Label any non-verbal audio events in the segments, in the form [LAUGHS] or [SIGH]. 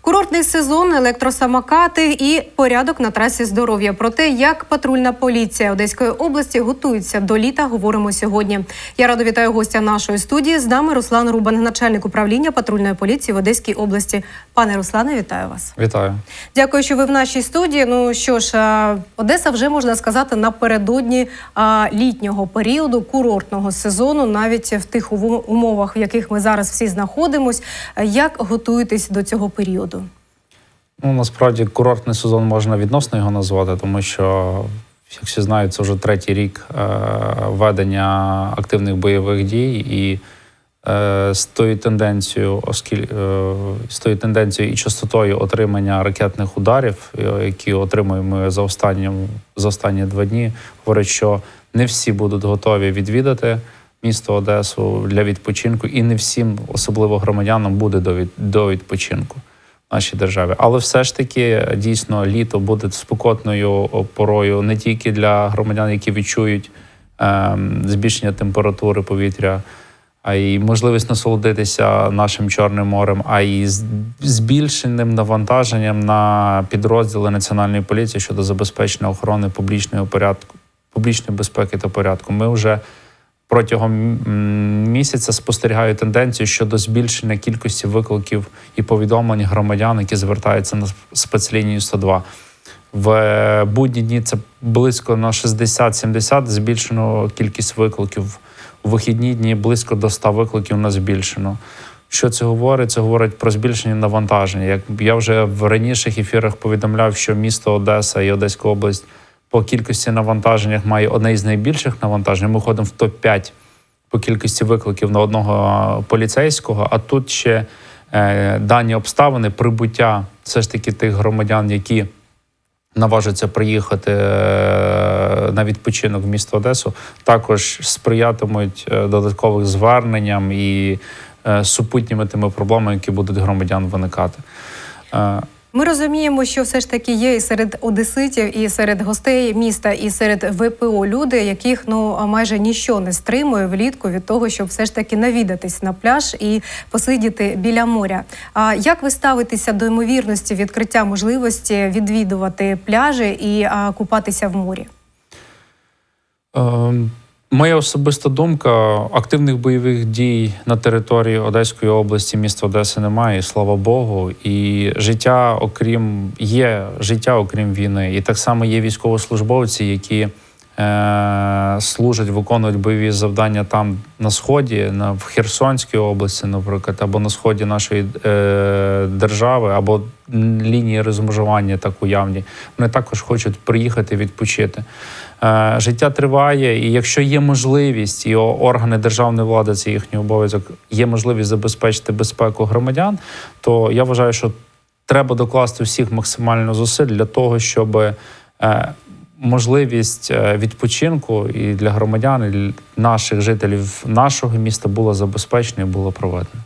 Курортний сезон, електросамокати і порядок на трасі здоров'я. Про те, як патрульна поліція Одеської області готується до літа, говоримо сьогодні. Я радо вітаю гостя нашої студії. З нами Руслан Рубан, начальник управління патрульної поліції в Одеській області. Пане Руслане, вітаю вас. Вітаю. Дякую, що ви в нашій студії. Ну що ж, Одеса вже можна сказати напередодні літнього періоду курортного сезону, навіть в тих умовах, в яких ми зараз всі знаходимось. Як готуєтесь до цього періоду? Ну насправді курортний сезон можна відносно його назвати, тому що, як всі знають, це вже третій рік е, ведення активних бойових дій, і е, з тою тенденцією, оскільки е, з тою тенденцією і частотою отримання ракетних ударів, які отримуємо за останнім за останні два дні, говорять, що не всі будуть готові відвідати. Місто Одесу для відпочинку, і не всім, особливо громадянам, буде до, відпочинку нашій державі. Але все ж таки дійсно літо буде спекотною порою не тільки для громадян, які відчують ем, збільшення температури повітря, а й можливість насолодитися нашим Чорним морем, а й збільшеним навантаженням на підрозділи національної поліції щодо забезпечення охорони публічного порядку, публічної безпеки та порядку. Ми вже протягом місяця спостерігаю тенденцію щодо збільшення кількості викликів і повідомлень громадян, які звертаються на спецлінію 102. В е, будні дні це близько на 60-70 збільшено кількість викликів. У вихідні дні близько до 100 викликів на збільшено. Що це говорить? Це говорить про збільшення навантаження. Як я вже в раніших ефірах повідомляв, що місто Одеса і Одеська область по кількості навантаженнях має одне із найбільших навантажень. Ми входимо в топ-5 по кількості викликів на одного поліцейського. А тут ще е, дані обставини прибуття все ж таки тих громадян, які наважаться приїхати е, на відпочинок в місто Одесу, також сприятимуть е, додаткових зверненням і е, супутніми тими проблемами, які будуть громадян виникати. Ми розуміємо, що все ж таки є і серед одеситів, і серед гостей міста, і серед ВПО люди, яких ну майже ніщо не стримує влітку від того, щоб все ж таки навідатись на пляж і посидіти біля моря. А як ви ставитеся до ймовірності відкриття можливості відвідувати пляжі і а, купатися в морі? Ем, Моя особиста думка: активних бойових дій на території Одеської області, міста Одеси немає, і слава Богу. І життя, окрім є життя, окрім війни. І так само є військовослужбовці, які служать, виконують бойові завдання там на сході, на в Херсонській області, наприклад, або на сході нашої е, держави, або лінії розмежування так уявні. Вони також хочуть приїхати відпочити. Е, Життя триває, і якщо є можливість, і органи державної влади це їхній обов'язок, є можливість забезпечити безпеку громадян, то я вважаю, що треба докласти всіх максимально зусиль для того, щоб е, можливість е, відпочинку і для громадян, і для наших жителів нашого міста була забезпечена і була проведена.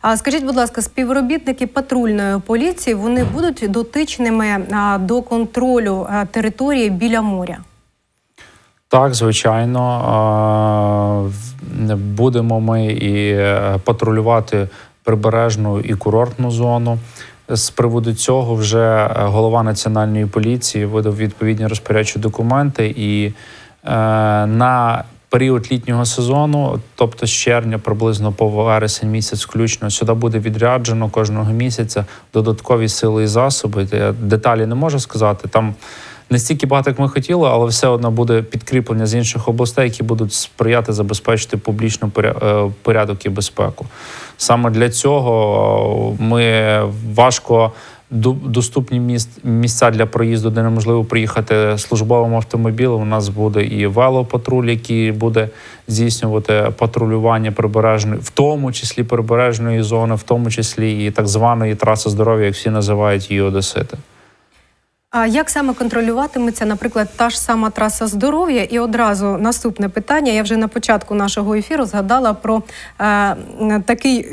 А скажіть, будь ласка, співробітники патрульної поліції вони будуть дотичними до контролю території біля моря? Так, звичайно, будемо ми і е, патрулювати прибережну і курортну зону. З приводу цього вже е, голова національної поліції видав відповідні розпорядчі документи, і е, на період літнього сезону, тобто з червня, приблизно по вересень місяць, включно сюди буде відряджено кожного місяця додаткові сили і засоби. Я деталі не можу сказати там не стільки багато, як ми хотіли, але все одно буде підкріплення з інших областей, які будуть сприяти забезпечити публічний поря- е, порядок і безпеку. Саме для цього е, ми важко доступні міст, місця для проїзду, де неможливо приїхати службовим автомобілем. У нас буде і велопатруль, який буде здійснювати патрулювання прибережної, в тому числі прибережної зони, в тому числі і так званої траси здоров'я, як всі називають її Одесити. А як саме контролюватиметься, наприклад, та ж сама траса здоров'я? І одразу наступне питання. Я вже на початку нашого ефіру згадала про е, такий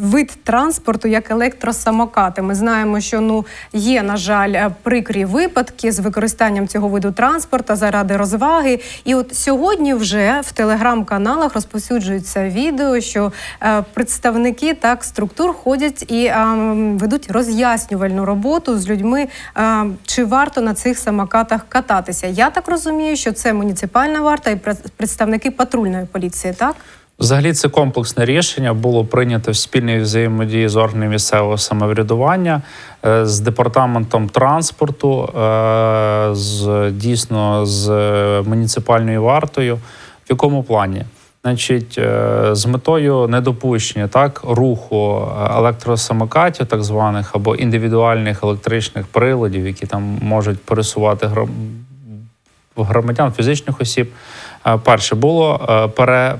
вид транспорту, як електросамокати. Ми знаємо, що ну є, на жаль, е, прикрі випадки з використанням цього виду транспорту заради розваги. І от сьогодні вже в телеграм-каналах розповсюджується відео, що е, представники так структур ходять і е, ведуть роз'яснювальну роботу з людьми. е, чи варто на цих самокатах кататися? Я так розумію, що це муніципальна варта і пред- представники патрульної поліції, так? Взагалі, це комплексне рішення було прийнято в спільній взаємодії з органами місцевого самоврядування, е, з департаментом транспорту, е, з дійсно з е, муніципальною вартою. В якому плані? Значить, е, з метою недопущення так руху е, електросамокатів, так званих або індивідуальних електричних приладів, які там можуть пересувати громадян, фізичних осіб. Е, Перше було пере,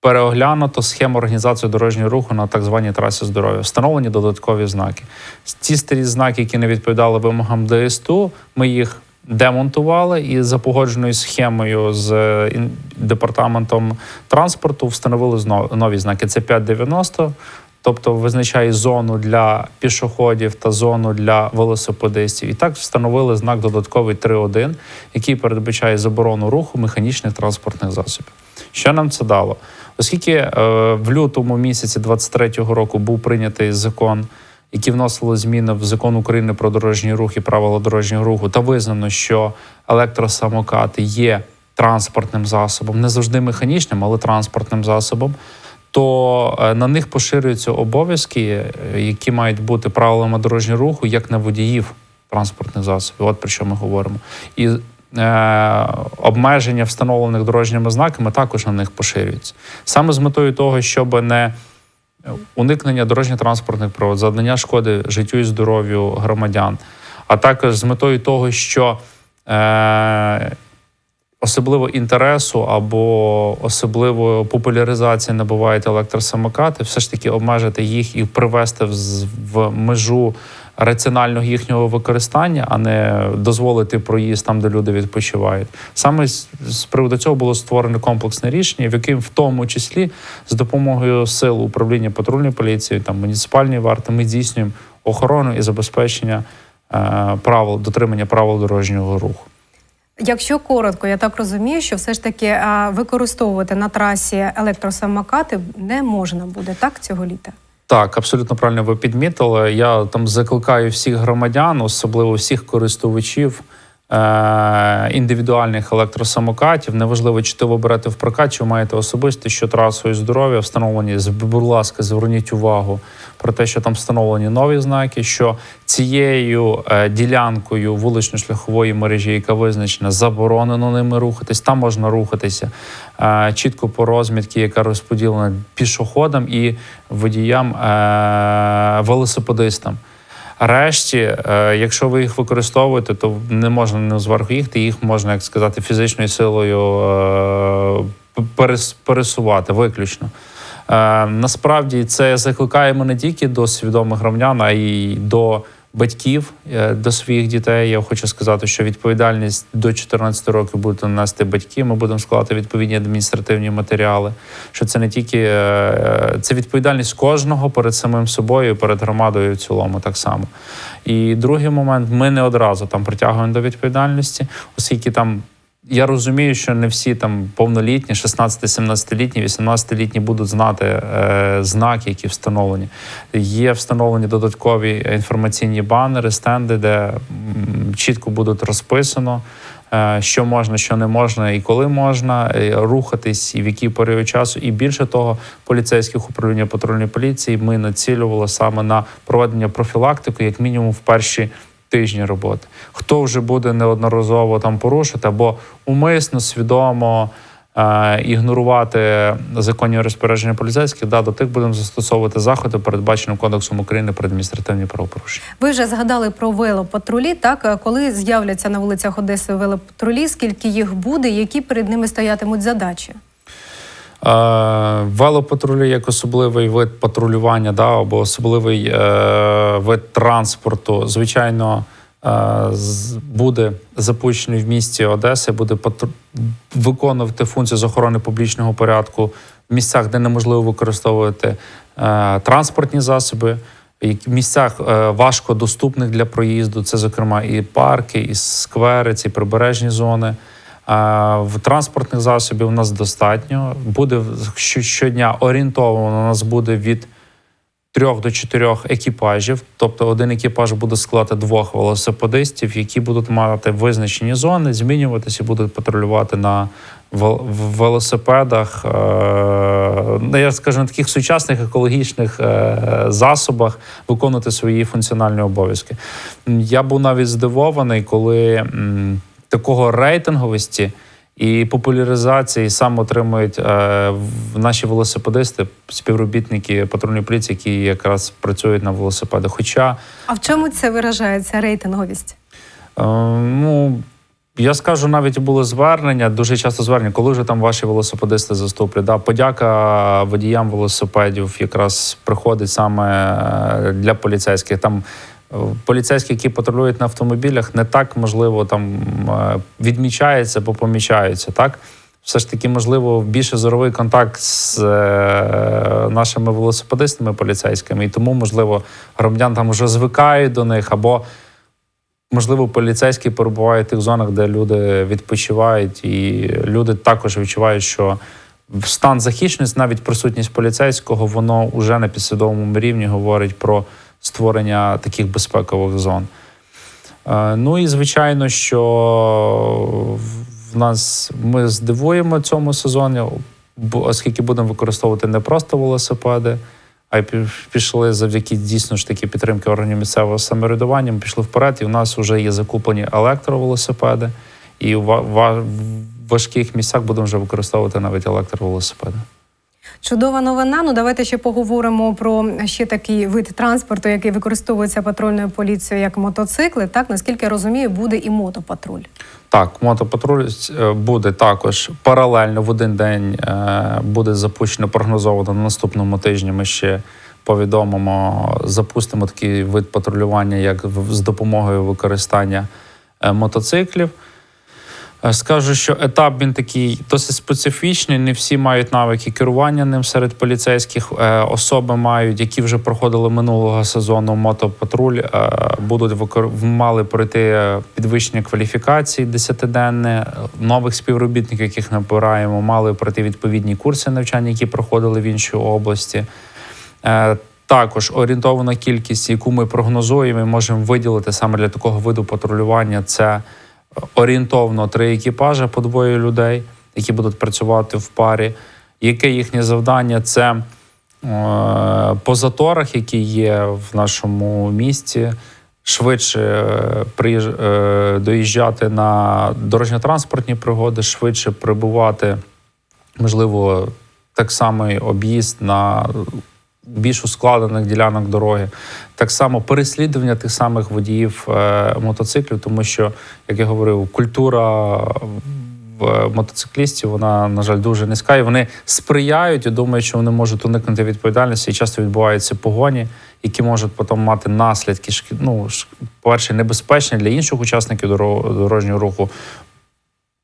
переоглянуто схему організації дорожнього руху на так званій трасі здоров'я. Встановлені додаткові знаки. Ті старі знаки, які не відповідали вимогам ДСТУ, ми їх демонтували і за погодженою схемою з е, департаментом транспорту встановили нові знаки. Це 590. Тобто визначає зону для пішоходів та зону для велосипедистів. І так встановили знак додатковий 3.1, який передбачає заборону руху механічних транспортних засобів. Що нам це дало? Оскільки е, в лютому місяці 23-го року був прийнятий закон, який вносили зміни в закон України про дорожній рух і правила дорожнього руху, та визнано, що електросамокати є транспортним засобом, не завжди механічним, але транспортним засобом. То е, на них поширюються обов'язки, е, які мають бути правилами дорожнього руху, як на водіїв транспортних засобів. От про що ми говоримо. І е, обмеження, встановлених дорожніми знаками, також на них поширюються. Саме з метою того, щоб не уникнення дорожньо-транспортних пригод, завдання шкоди життю і здоров'ю громадян, а також з метою того, що е, особливо інтересу або особливо популяризації набувають електросамокати, все ж таки обмежити їх і привести в межу раціонального їхнього використання, а не дозволити проїзд там, де люди відпочивають. Саме з, приводу цього було створено комплексне рішення, в яким в тому числі з допомогою сил управління патрульної поліції, там муніципальної варти, ми здійснюємо охорону і забезпечення е, правил дотримання правил дорожнього руху. Якщо коротко, я так розумію, що все ж таки використовувати на трасі електросамокати не можна буде так цього літа. Так, абсолютно правильно ви підмітили. Я там закликаю всіх громадян, особливо всіх користувачів індивідуальних електросамокатів. Неважливо, чи то ви берете в прокат, чи ви маєте особисто, що трасою здоров'я встановлені. Будь ласка, зверніть увагу про те, що там встановлені нові знаки. Що цією е, ділянкою вулично-шляхової мережі, яка визначена, заборонено ними рухатись. Там можна рухатися е, чітко по розмітці, яка розподілена пішоходам і водіям е, велосипедистам. Решті, е, якщо ви їх використовуєте, то не можна не зверху їхати, їх можна, як сказати, фізичною силою е, пересувати виключно. Е, Насправді це закликаємо не тільки до свідомих громадян, а й до батьків е, до своїх дітей. Я хочу сказати, що відповідальність до 14 років будуть нести батьки. Ми будемо складати відповідні адміністративні матеріали. Що це не тільки е, це відповідальність кожного перед самим собою, перед громадою в цілому, так само. І другий момент, ми не одразу там притягуємо до відповідальності, оскільки там. Я розумію, що не всі там повнолітні, 16-17-літні, 18-літні будуть знати е, знаки, які встановлені. Є встановлені додаткові інформаційні банери, стенди, де чітко будуть розписано, е, що можна, що не можна, і коли можна е, рухатись, і в який період часу. І більше того, поліцейських управління патрульної поліції ми націлювали саме на проведення профілактики, як мінімум в перші тижні роботи. Хто вже буде неодноразово там порушити або умисно, свідомо е, ігнорувати законні розпорядження поліцейських, да, до тих будемо застосовувати заходи, передбаченим Кодексом України про адміністративні правопорушення. Ви вже згадали про велопатрулі. Так, Е, коли з'являться на вулицях Одеси велопатрулі, скільки їх буде, які перед ними стоятимуть задачі? Е, велопатрулі як особливий вид патрулювання, да, або особливий е, вид транспорту. Звичайно, е, буде запущений в місті Одеси, буде патру- виконувати функцію з охорони публічного порядку в місцях, де неможливо використовувати е, транспортні засоби. В місцях е, важко доступних для проїзду, це, зокрема, і парки, і сквери, ці прибережні зони. В транспортних засобів у нас достатньо. Буде щодня орієнтовано. У нас буде від трьох до чотирьох екіпажів. Тобто один екіпаж буде складати двох велосипедистів, які будуть мати визначені зони, змінюватися будуть патрулювати на велосипедах. е, Ну, я скажу на таких сучасних екологічних е, засобах виконувати свої функціональні обов'язки. Я був навіть здивований, коли такого рейтинговості і популяризації сам отримують е, наші велосипедисти, співробітники патрульної поліції, які якраз працюють на велосипедах. Хоча А в чому це виражається рейтинговість? Е, Ну, я скажу, навіть були звернення, дуже часто звернення, коли вже там ваші велосипедисти заступлять. Да, подяка водіям велосипедів якраз приходить саме е, для поліцейських. Там поліцейські, які патрулюють на автомобілях, не так можливо там е, відмічаються або помічаються. Так, все ж таки, можливо, більше зоровий контакт з е, нашими велосипедистами поліцейськими, і тому, можливо, громадян там вже звикають до них або. Можливо, поліцейські перебувають в тих зонах, де люди відпочивають, і люди також відчувають, що стан захищеності, навіть присутність поліцейського, воно вже на підсвідомому рівні говорить про створення таких безпекових зон. Е, Ну і звичайно, що в нас ми здивуємо цьому сезоні, оскільки будемо використовувати не просто велосипеди, а й пішли завдяки дійсно ж таки підтримки органів місцевого самоврядування. Ми пішли вперед, і в нас вже є закуплені електровелосипеди, і в ва- ва- в важких місцях будемо вже використовувати навіть електровелосипеди. Чудова новина. Ну давайте ще поговоримо про ще такий вид транспорту, який використовується патрульною поліцією, як мотоцикли. Так наскільки я розумію, буде і мотопатруль. Так, мотопатруль е, буде також паралельно в один день е, буде запущено прогнозовано на наступному тижні. Ми ще повідомимо, запустимо такий вид патрулювання, як з допомогою використання е, мотоциклів. Е, Скажу, що етап він такий досить специфічний. Не всі мають навики керування ним серед поліцейських. Е, Особи мають, які вже проходили минулого сезону мотопатруль, е, будуть мали пройти підвищення кваліфікації десятиденне. Нових співробітників, яких набираємо, мали пройти відповідні курси навчання, які проходили в іншій області. Також орієнтована кількість, яку ми прогнозуємо, і можемо виділити саме для такого виду патрулювання, це орієнтовно три екіпажі по двоє людей, які будуть працювати в парі. Яке їхнє завдання? Це е, по заторах, які є в нашому місті, швидше е, е, доїжджати на дорожньо-транспортні пригоди, швидше прибувати, можливо, так само об'їзд на більш ускладених ділянок дороги. Так само переслідування тих самих водіїв е, мотоциклів, тому що, як я говорив, культура мотоциклістів, вона, на жаль, дуже низька, і вони сприяють і думають, що вони можуть уникнути відповідальності. І часто відбуваються погоні, які можуть потім мати наслідки, ну, по-перше, небезпечні для інших учасників доро- дорожнього руху.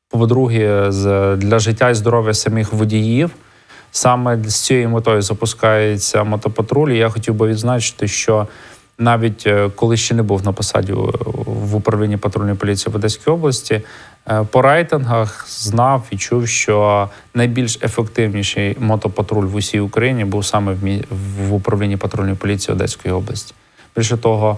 По-друге, для життя і здоров'я самих водіїв. Саме з цією метою запускається мотопатруль. І Я хотів би відзначити, що навіть е, коли ще не був на посаді е, в управлінні патрульної поліції в Одеській області, е, по рейтингах знав і чув, що найбільш ефективніший мотопатруль в усій Україні був саме в управлінні патрульної поліції Одеської області. Більше того,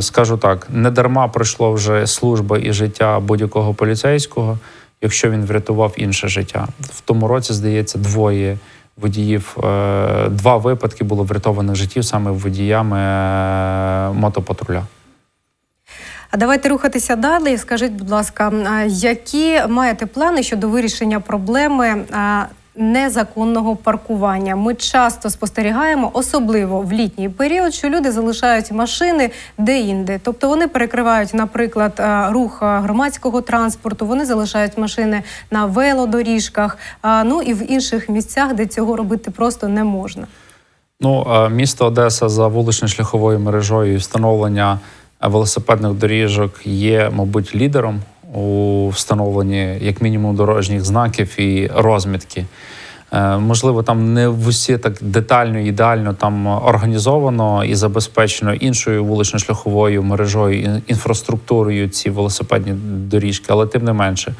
скажу так: не дарма пройшло вже служба і життя будь-якого поліцейського, якщо він врятував інше життя. В тому році, здається, двоє водіїв, е, два випадки було врятованих життів саме водіями е, мотопатруля. А давайте рухатися далі. Скажіть, будь ласка, які маєте плани щодо вирішення проблеми незаконного паркування? Ми часто спостерігаємо, особливо в літній період, що люди залишають машини де-інде. Тобто вони перекривають, наприклад, рух громадського транспорту, вони залишають машини на велодоріжках, ну і в інших місцях, де цього робити просто не можна. Ну, е, місто Одеса за вулично-шляховою мережою встановлення е, велосипедних доріжок є, мабуть, лідером у встановленні як мінімум дорожніх знаків і розмітки. Е, Можливо, там не в усі так детально, ідеально там організовано і забезпечено іншою вулично-шляховою мережою інфраструктурою ці велосипедні доріжки, але тим не менше.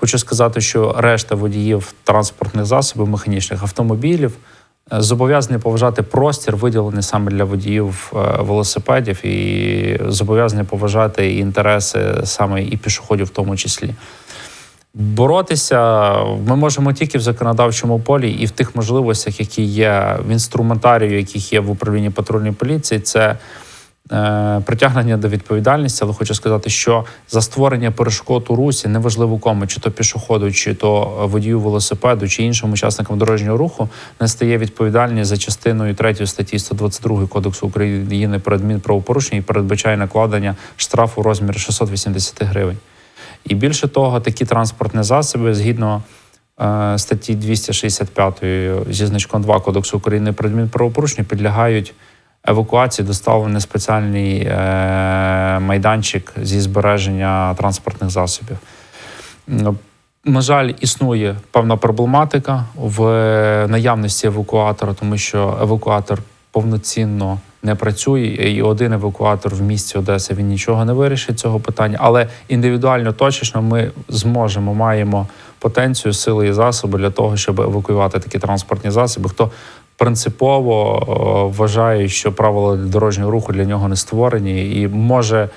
Хочу сказати, що решта водіїв транспортних засобів, механічних автомобілів зобов'язані поважати простір, виділений саме для водіїв е, велосипедів, і зобов'язані поважати інтереси саме і пішоходів, в тому числі. Боротися ми можемо тільки в законодавчому полі і в тих можливостях, які є в інструментарію, яких є в управлінні патрульної поліції. Це е, притягнення до відповідальності, але хочу сказати, що за створення перешкод у русі, неважливо кому, чи то пішоходу, чи то водію велосипеду, чи іншим учасникам дорожнього руху, не стає відповідальність за частиною 3 статті 122 Кодексу України про адмінправопорушення і передбачає накладення штрафу у розмірі 680 гривень. І більше того, такі транспортні засоби згідно е, статті 265 зі значком 2 Кодексу України про адмінправопорушення підлягають евакуації, доставлені в спеціальний е, майданчик зі збереження транспортних засобів. На жаль, існує певна проблематика в наявності евакуатора, тому що евакуатор повноцінно не працює, і один евакуатор в місті Одеси він нічого не вирішить цього питання. Але індивідуально точечно ми зможемо, маємо потенцію, сили і засоби для того, щоб евакуювати такі транспортні засоби. Хто принципово е, вважає, що правила дорожнього руху для нього не створені, і може,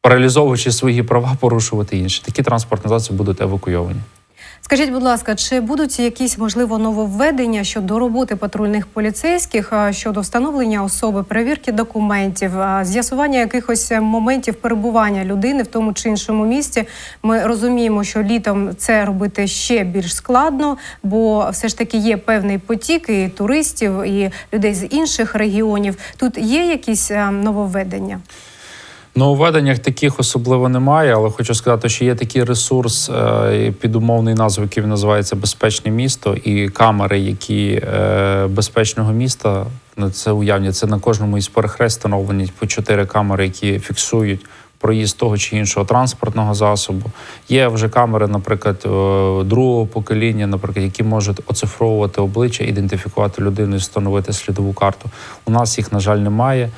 паралізовуючи свої права, [LAUGHS] порушувати інші. Такі транспортні засоби будуть евакуйовані. Скажіть, будь ласка, чи будуть якісь можливо нововведення щодо роботи патрульних поліцейських щодо встановлення особи, перевірки документів, з'ясування якихось е, моментів перебування людини в тому чи іншому місті? Ми розуміємо, що літом це робити ще більш складно, бо все ж таки є певний потік і туристів, і людей з інших регіонів. Тут є якісь е, нововведення? Ну, у веденнях таких особливо немає, але хочу сказати, що є такий ресурс е, під умовною назвою, який називається Безпечне місто, і камери, які е, безпечного міста, це уявні, це на кожному із перехрест встановлені по чотири камери, які фіксують проїзд того чи іншого транспортного засобу. Є вже камери, наприклад, другого покоління, наприклад, які можуть оцифровувати обличчя, ідентифікувати людину і встановити слідову карту. У нас їх, на жаль, немає.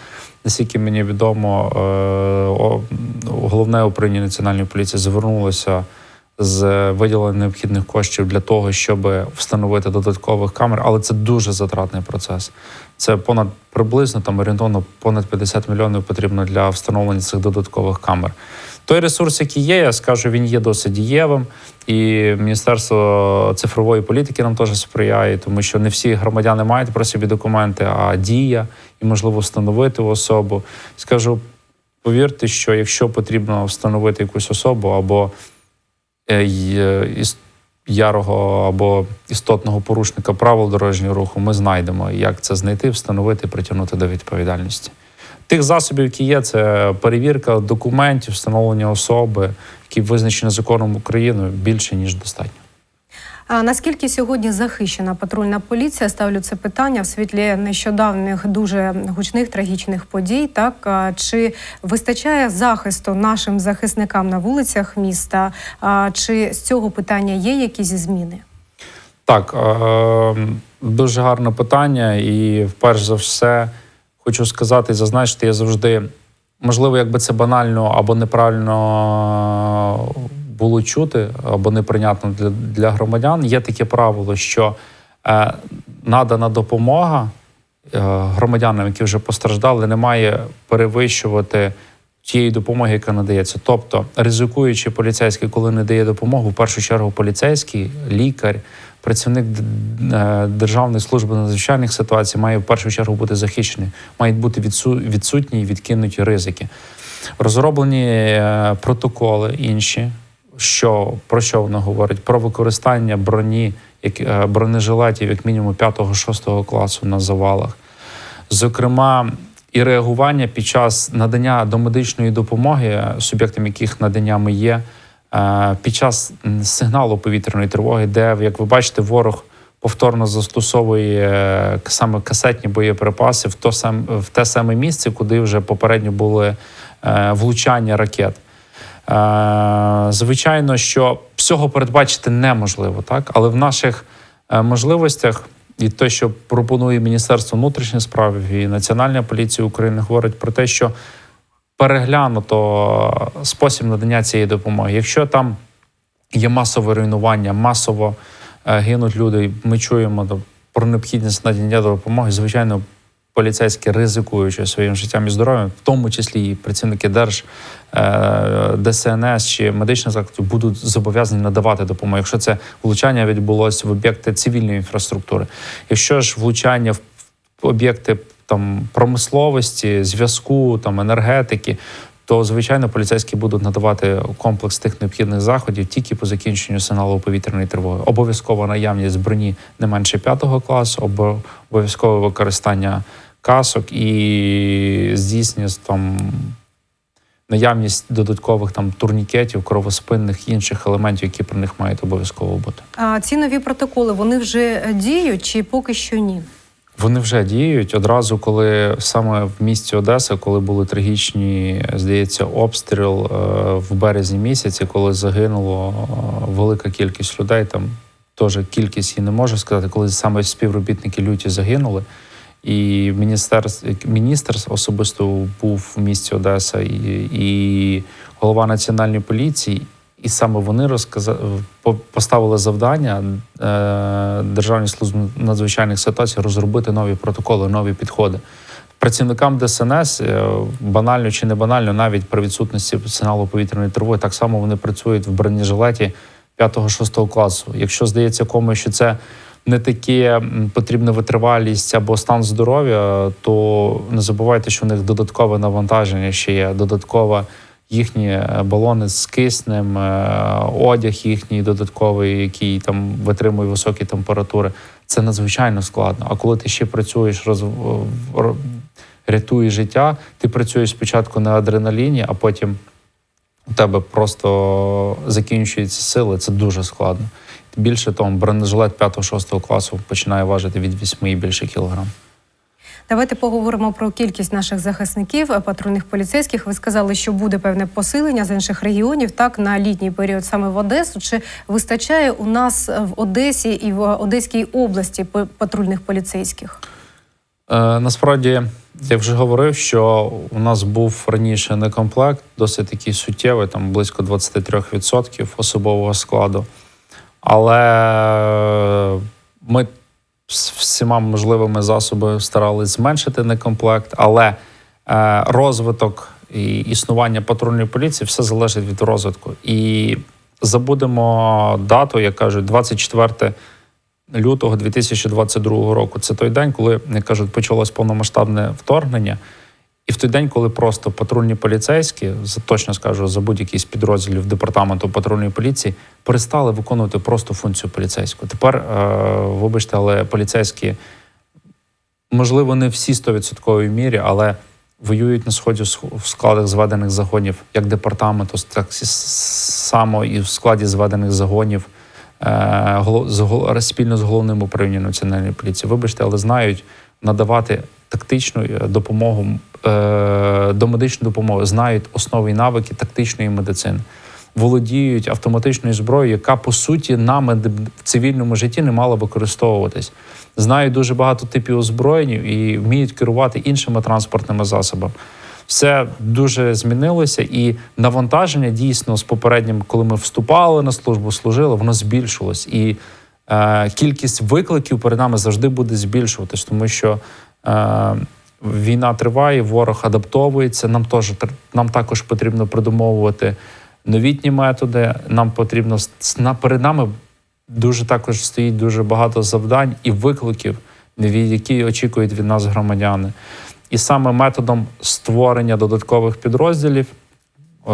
Наскільки мені відомо, е, головне управління національної поліції звернулося з виділення необхідних коштів для того, щоб встановити додаткових камер, але це дуже затратний процес. Це понад приблизно там орієнтовно понад 50 мільйонів потрібно для встановлення цих додаткових камер. Той ресурс, який є, я скажу, він є досить дієвим, і Міністерство цифрової політики нам теж сприяє, тому що не всі громадяни мають про собі документи, а дія і можливо встановити особу. Скажу, повірте, що якщо потрібно встановити якусь особу або е, е, ярого або істотного порушника правил дорожнього руху, ми знайдемо, як це знайти, встановити, притягнути до відповідальності. Тих засобів, які є, це перевірка документів, встановлення особи, які визначені законом України, більше ніж достатньо. А наскільки сьогодні захищена патрульна поліція? Ставлю це питання в світлі нещодавних дуже гучних трагічних подій. Так чи вистачає захисту нашим захисникам на вулицях міста? Чи з цього питання є якісь зміни? Так, е, дуже гарне питання, і перш за все хочу сказати і зазначити, я завжди, можливо, якби це банально або неправильно було чути, або неприйнятно для, для громадян. Є таке правило, що е, надана допомога е, громадянам, які вже постраждали, не має перевищувати тієї допомоги, яка надається. Тобто, ризикуючи поліцейський, коли не дає допомогу, в першу чергу поліцейський, лікар, працівник е, Державної служби надзвичайних ситуацій має в першу чергу бути захищений, мають бути відсутні і відкинуті ризики. Розроблені е, протоколи інші, що про що воно говорить? Про використання броні, як е, бронежилетів, як мінімум 5-6 класу на завалах. Зокрема, і реагування під час надання домедичної допомоги суб'єктам, яких надання ми є, е, під час сигналу повітряної тривоги, де, як ви бачите, ворог повторно застосовує е, саме касетні боєприпаси в то сам в те саме місце, куди вже попередньо були е, влучання ракет. Звичайно, що всього передбачити неможливо, так? але в наших можливостях і те, що пропонує Міністерство внутрішніх справ і Національна поліція України, говорить про те, що переглянуто спосіб надання цієї допомоги. Якщо там є масове руйнування, масово е, гинуть люди, ми чуємо про необхідність надання допомоги, звичайно. Поліцейські ризикуючи своїм життям і здоров'ям, в тому числі і працівники Держ, е, ДСНС чи медичних закладів будуть зобов'язані надавати допомогу. Якщо це влучання відбулося в об'єкти цивільної інфраструктури, якщо ж влучання в об'єкти там промисловості, зв'язку, там енергетики, то звичайно поліцейські будуть надавати комплекс тих необхідних заходів тільки по закінченню сигналу повітряної тривоги. Обов'язкова наявність броні не менше п'ятого класу, обов'язкове використання касок і там. Наявність додаткових там турнікетів, кровоспинних інших елементів, які про них мають обов'язково бути. А ці нові протоколи вони вже діють чи поки що ні? Вони вже діють одразу, коли саме в місті Одеса, коли були трагічні, здається, обстріл е, в березні місяці, коли загинуло е, велика кількість людей. Там теж кількість і не можу сказати, коли саме співробітники люті загинули. І міністр, міністр особисто був в місті Одеса і, і голова національної поліції. І саме вони розказали, поставили завдання е, Державній службі надзвичайних ситуацій розробити нові протоколи, нові підходи. Працівникам ДСНС е, банально чи не банально, навіть при відсутності сигналу повітряної тривоги, так само вони працюють в бронежилеті 5-6 класу. Якщо здається комусь, що це не таке потрібна витривалість або стан здоров'я, то не забувайте, що у них додаткове навантаження ще є, додаткова їхні е, балони з киснем, е, одяг їхній додатковий, який там витримує високі температури. Це надзвичайно складно. А коли ти ще працюєш, роз... рятуєш життя, ти працюєш спочатку на адреналіні, а потім у тебе просто закінчуються сили. Це дуже складно. Більше того, бронежилет 5-6 класу починає важити від 8 і більше кілограм. Давайте поговоримо про кількість наших захисників, е, патрульних поліцейських. Ви сказали, що буде певне посилення з інших регіонів, так на літній період саме в Одесу. Чи вистачає у нас в Одесі і в Одеській області патрульних поліцейських? Е, насправді, я вже говорив, що у нас був раніше некомплект, досить такий суттєвий, там близько 23% особового складу. Але ми всіма можливими засобами старалися зменшити некомплект, але е, розвиток і існування патрульної поліції все залежить від розвитку. І забудемо дату, як кажуть, 24 лютого 2022 року. Це той день, коли, як кажуть, почалось повномасштабне вторгнення. І в той день, коли просто патрульні поліцейські, точно скажу, за будь-який з підрозділів департаменту патрульної поліції, перестали виконувати просто функцію поліцейську. Тепер, е, вибачте, але поліцейські, можливо, не всі 100% мірі, але воюють на сході в складах зведених загонів як департаменту, так само і в складі зведених загонів е, спільно з головним управлінням національної поліції. Вибачте, але знають надавати тактичну допомогу е, домедичну допомогу, знають основи і навики тактичної медицини. Володіють автоматичною зброєю, яка по суті нами в цивільному житті не мала використовуватись. Знають дуже багато типів озброєнь і вміють керувати іншими транспортними засобами. Все дуже змінилося, і навантаження дійсно з попереднім, коли ми вступали на службу, служили, воно збільшилось. І е, кількість викликів перед нами завжди буде збільшуватись, тому що війна триває, ворог адаптовується. Нам теж нам також потрібно придумовувати новітні методи. Нам потрібно перед нами дуже також стоїть дуже багато завдань і викликів, які очікують від нас громадяни. І саме методом створення додаткових підрозділів е,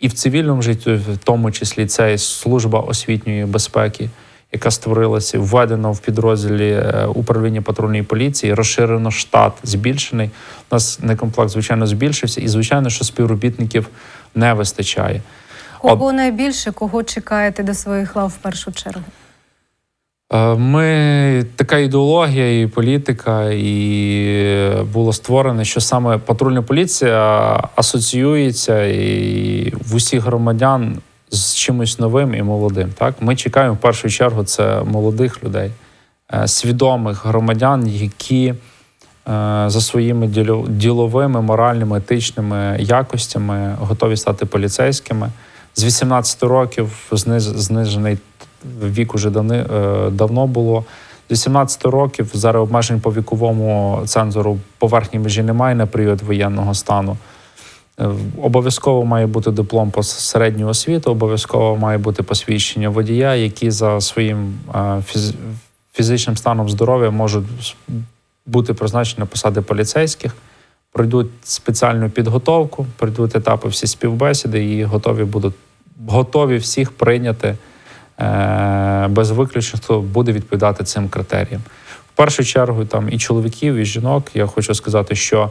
і в цивільному житті, в тому числі це і служба освітньої безпеки, яка створилася, введена в підрозділі е, управління патрульної поліції, розширено штат, збільшений. У нас некомплект, звичайно, збільшився, і звичайно, що співробітників не вистачає. Кого найбільше, кого чекаєте до своїх лав в першу чергу? Е, Ми така ідеологія і політика, і було створено, що саме патрульна поліція асоціюється і в усіх громадян з чимось новим і молодим. Так, ми чекаємо в першу чергу це молодих людей, е, свідомих громадян, які е, за своїми діло- діловими, моральними, етичними якостями готові стати поліцейськими. З 18 років знижений вік уже е, давно було. З 18 років зараз обмежень по віковому цензору поверхні межі немає на період воєнного стану. Е, Обов'язково має бути диплом по середньої освіти, обов'язково має бути посвідчення водія, які за своїм е, фізичним станом здоров'я можуть бути призначені на посади поліцейських, пройдуть спеціальну підготовку, пройдуть етапи всі співбесіди і готові будуть готові всіх прийняти е, без виключення, хто буде відповідати цим критеріям. В першу чергу там і чоловіків, і жінок. Я хочу сказати, що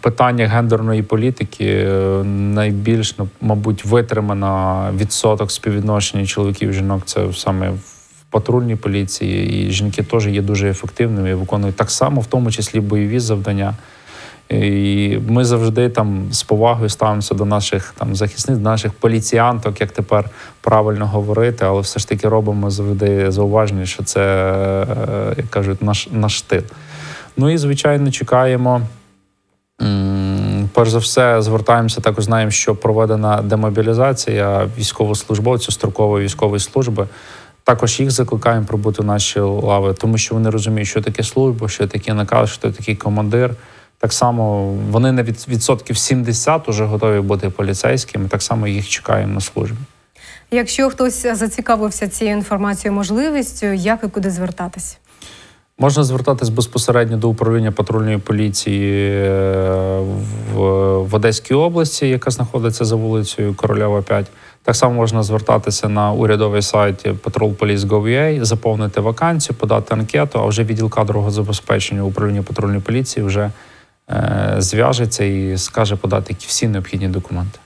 питання гендерної політики е, найбільш, ну, мабуть, витримана відсоток співвідношення чоловіків і жінок. Це саме в патрульній поліції. І жінки теж є дуже ефективними і виконують так само, в тому числі бойові завдання. І ми завжди там з повагою ставимося до наших там захисниць, до наших поліціянток, як тепер правильно говорити, але все ж таки робимо завжди зауваження, що це, е, як кажуть, наш, наш стиль. Ну і звичайно, чекаємо. Перш за все, звертаємося також. Знаємо, що проведена демобілізація військовослужбовців строкової військової служби. Також їх закликаємо пробути в наші лави, тому що вони розуміють, що таке служба, що таке наказ, що такий командир. Так само вони на відсотків 70 вже готові бути поліцейськими. Так само їх чекаємо на службі. Якщо хтось зацікавився цією інформацією, можливістю, як і куди звертатись? Можна звертатись безпосередньо до управління патрульної поліції е, в, в Одеській області, яка знаходиться за вулицею Корольова 5. Так само можна звертатися на урядовий сайт patrolpolice.gov.ua, заповнити вакансію, подати анкету, а вже відділ кадрового забезпечення управління патрульної поліції вже е, зв'яжеться і скаже подати всі необхідні документи.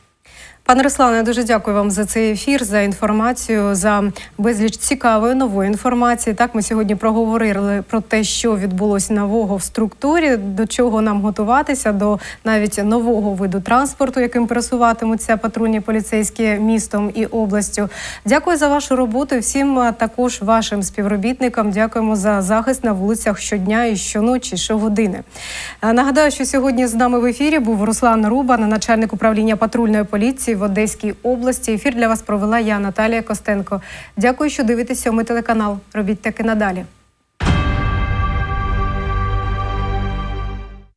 Пане Руслане, дуже дякую вам за цей ефір, за інформацію, за безліч цікавої нової інформації. Так, ми сьогодні проговорили про те, що відбулося нового в структурі, до чого нам готуватися, до навіть нового виду транспорту, яким пересуватимуться патрульні поліцейські містом і областю. Дякую за вашу роботу. Всім також вашим співробітникам. Дякуємо за захист на вулицях щодня і щоночі, щогодини. Нагадаю, що сьогодні з нами в ефірі був Руслан Рубан, начальник управління патрульної поліції в Одеській області. Ефір для вас провела я, Наталія Костенко. Дякую, що дивитесь сьомий телеканал. Робіть таки надалі.